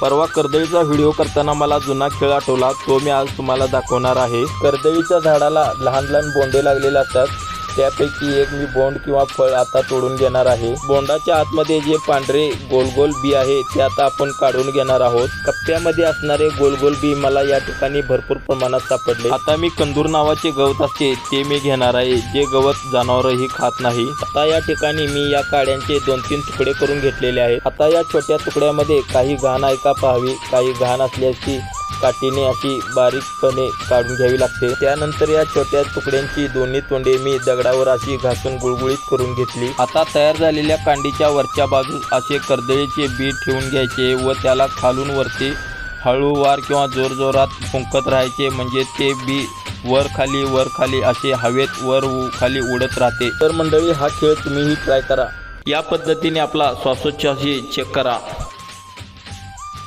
परवा कर्दळीचा व्हिडिओ करताना मला जुना खेळ आठवला तो मी आज तुम्हाला दाखवणार आहे. कर्दळीच्या झाडाला लहान लहान बोंडे लागलेले असतात. त्यापैकी एक मी बोंड किंवा फळ आता तोडून घेणार आहे. बोंडाच्या आतमध्ये जे पांढरे गोल गोल बी आहे ते आता आपण काढून घेणार आहोत. कप्प्यामध्ये असणारे गोल गोल बी मला या ठिकाणी भरपूर प्रमाणात सापडले. आता मी कंदूर नावाचे गवत असते ते मी घेणार आहे. जे गवत जनावरही खात नाही. आता या ठिकाणी मी या काड्यांचे दोन तीन तुकडे करून घेतलेले आहेत. आता या छोट्या तुकड्यामध्ये काही घाण आहे का पाहावी? काही घाण असल्याची काठीने अशी बारीकपणे काढून घ्यावी लागते. त्यानंतर या छोट्या तुकड्यांची दोन्ही तोंडे मी दगडावर अशी घासून गुळगुळीत करून घेतली. आता तयार झालेल्या कांडीच्या वरच्या बाजूस असे कर्दळीचे बी ठेवून घ्यायचे व त्याला खालून वरती हळूवार किंवा जोरजोरात फुंकत राहायचे. म्हणजे ते बी वर खाली वर खाली असे हवेत वर उ- खाली उडत राहते. तर मंडळी हा खेळ तुम्हीही ट्राय करा. या पद्धतीने आपला श्वासोच्छ्वासही चेक करा.